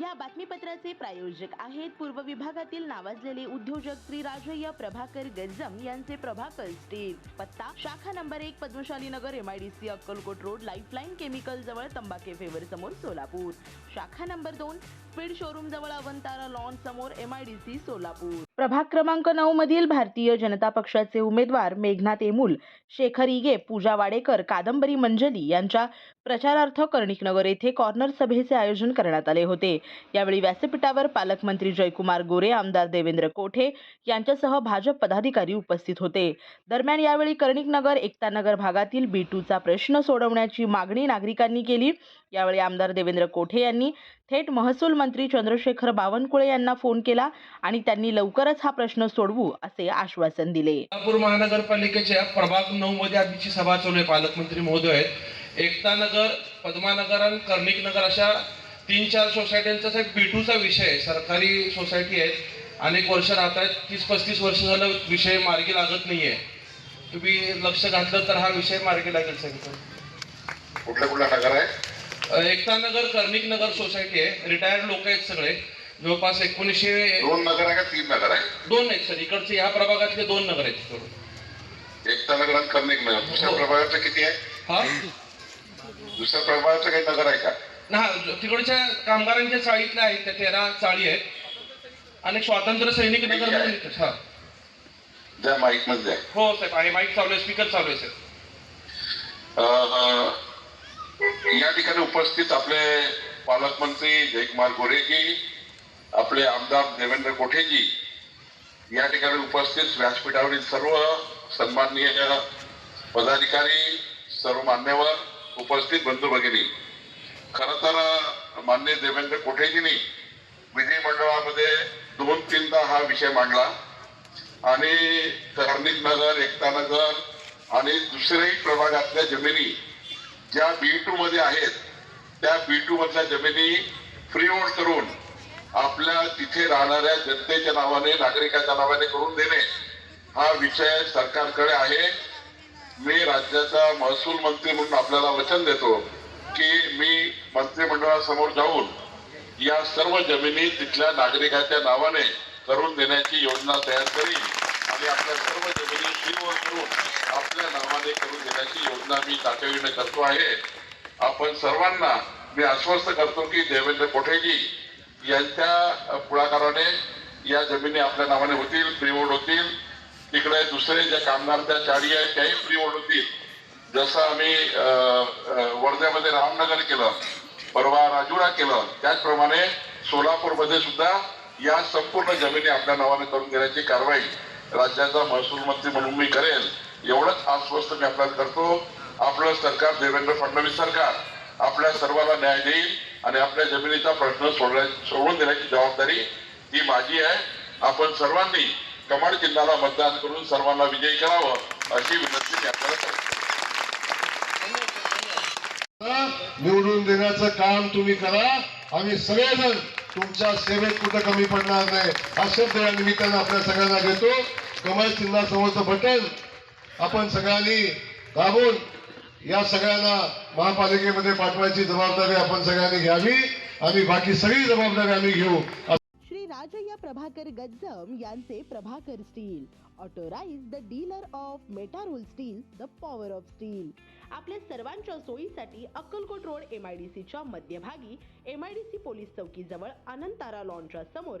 या बातमीपत्राचे प्रायोजक आहेत पूर्व विभागातील नावाजलेले उद्योजक श्री राजय्य प्रभाकर गजम यांचे प्रभाकर स्टील. पत्ता शाखा नंबर एक Padmashali Nagar MIDC Akkalkot road Lifeline chemical जवळ तंबाखे फेवर समोर सोलापूर. शाखा नंबर दोन स्पीड शोरूम जवळ अवंतारा लॉन समोर एमआयडीसी सोलापूर. प्रभाग क्रमांक नऊ मधील भारतीय जनता पक्षाचे उमेदवार मेघनाथ एमुल शेखर इगे पूजा वाडेकर कादंबरी मंजली यांच्या प्रचारार्थ कर्णिकनगर येथे कॉर्नर सभेचे आयोजन करण्यात आले होते. यावेळी व्यासपीठावर पालकमंत्री जयकुमार गोरे आमदार देवेंद्र कोठे यांच्यासह भाजप पदाधिकारी उपस्थित होते. दरम्यान यावेळी कर्णिकनगर एकतानगर भागातील बी टूचा प्रश्न सोडवण्याची मागणी नागरिकांनी केली. यावेळी आमदार देवेंद्र कोठे यांनी थेट महसूल मंत्री चंद्रशेखर बावनकुळे यांना फोन केला आणि त्यांनी लवकरच हा प्रश्न सोडवू असे आश्वासन दिले. सोलापूर महानगरपालिकेच्या प्रभाग नऊ मध्ये आधीची सभा चालू आहे. पालकमंत्री महोदय आहेत. एकता नगर पद्मानगर आणि कर्णिक नगर अशा तीन चार सोसायट्यांचा एक बिटूचा विषय आहे. सरकारी सोसायटी आहेत. अनेक वर्ष राहत आहेत. तीस पस्तीस वर्ष झालं विषय मार्गी लागत नाहीये. तुम्ही लक्ष घातलं तर हा विषय मार्गी लागेल सगळं कुठल्या कुठल्या नगर आहे एकता नगर कर्णिक नगर सोसायटी आहे. रिटायर्ड लोक आहेत सगळे. जवळपास एकोणीसशे दोन नगर आहे का तीन नगर आहे? दोन आहेत सर. इकडचे ह्या प्रभागातले दोन नगर आहेत करून एकता नगर आणि कर्णिक नगर. दुसऱ्या. प्रभागाचं किती आहे? हा? दुसऱ्या प्रभागाचं काही नगर आहे का? ना तिकडच्या कामगारांच्या चाळीतल्या आहेत. त्या तेरा चाळी आहेत. आणि स्वातंत्र्य सैनिक नगर. हा. माईकमध्ये आहे हो साहेब. आहे. माईक चालू आहे. स्पीकर चालू आहे सर अं, या ठिकाणी उपस्थित आपले पालकमंत्री जयकुमार गोरेजी आपले आमदार देवेंद्र कोठेजी या ठिकाणी उपस्थित व्यासपीठावरील सर्व सन्माननीय पदाधिकारी सर्व मान्यवर उपस्थित बंधू भगिनी. खर तर मान्य देवेंद्र कोठेजींनी विधिमंडळामध्ये दोन तीनदा हा विषय मांडला. आणि कर्णिक नगर एकता नगर आणि दुसऱ्याही प्रभागातल्या जमिनी ज्या बी टू मध्ये आहेत त्या बी टू मधल्या जमिनी फ्री होल्ड करून आपल्या तिथे राहणाऱ्या जनतेच्या नावाने नागरिकाच्या नावाने करून देणे हा विषय सरकारकडे आहे. मी राज्याचा महसूल मंत्री म्हणून आपल्याला वचन देतो की मी मंत्रिमंडळासमोर जाऊन या सर्व जमिनी तिथल्या नागरिकाच्या नावाने करून देण्याची योजना तयार करीन. आणि आपल्या सर्व जमिनी शिरवर करून आपल्या नावाने करून घेण्याची योजना मी तातडीने करतो आहे. आपण सर्वांना मी आश्वस्त करतो की देवेंद्र कोठेजी यांच्या पुढाकाराने या जमिनी आपल्या नावाने होतील फ्रीवोल्ड होतील. तिकडे दुसरे जे कामगार त्या चाळी आहेत त्याही फ्रीवोल्ड होतील. जसं आम्ही वर्ध्यामध्ये रामनगर केलं परवा राजुरा केलं त्याचप्रमाणे सोलापूरमध्ये सुद्धा या संपूर्ण जमिनी आपल्या नावाने करून घेण्याची कारवाई राज्याचा महसूल मंत्री म्हणून मी करेल एवढंच आश्वस्त मी आपल्याला करतो. आपलं सरकार देवेंद्र फडणवीस सरकार आपल्या सर्वांना न्याय देईल आणि आपल्या जमिनीचा प्रश्न सोडण्या सोडून देण्याची जबाबदारी ही माझी आहे. आपण सर्वांनी कमाड जिल्ह्याला मतदान करून सर्वांना विजयी करावं अशी विनंती मी आपल्याला करतो. निवडून देण्याचं काम तुम्ही करा आम्ही सगळेजण तुमच्या सेवेत कुठं कमी पडणार नाही हा शब्द या निमित्तानं आपल्या सगळ्यांना देतो सिन्हा समोरचं बटन आपण सगळ्यांनी दाबून या सगळ्यांना महापालिकेमध्ये पाठवायची जबाबदारी आपण सगळ्यांनी घ्यावी आणि बाकी सगळी जबाबदारी आम्ही घेऊ. या प्रभाकर गज्जम यांचे Prabhakar steel. Authorise the dealer of Metaroll steel the power of steel. आपल्या सर्वांच्या सोयीसाठी Akkalkot road M I D सीच्या मध्यभागी M I D C police चौकीजवळ Anantara लॉनच्या समोर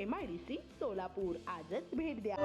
M I D C Solapur. आजच भेट द्या.